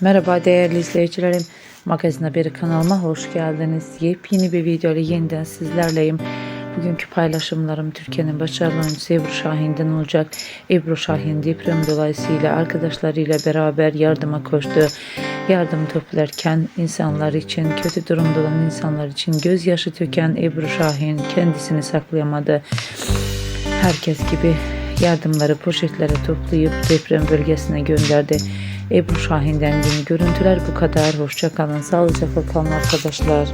Merhaba değerli izleyicilerim. Magazin Haberi kanalıma hoş geldiniz. Yepyeni bir video ile yeniden sizlerleyim. Bugünkü paylaşımlarım Türkiye'nin başarılı oyuncusu Ebru Şahin'den olacak. Ebru Şahin deprem dolayısıyla arkadaşlarıyla beraber yardıma koştu. Yardım toplarken insanlar için, kötü durumda olan insanlar için gözyaşı töken Ebru Şahin kendisini saklayamadı. Herkes gibi yardımları poşetlere toplayıp deprem bölgesine gönderdi. Ebru Şahin'den yeni görüntüler bu kadar. Hoşça kalın, sağlıcakla kalın arkadaşlar.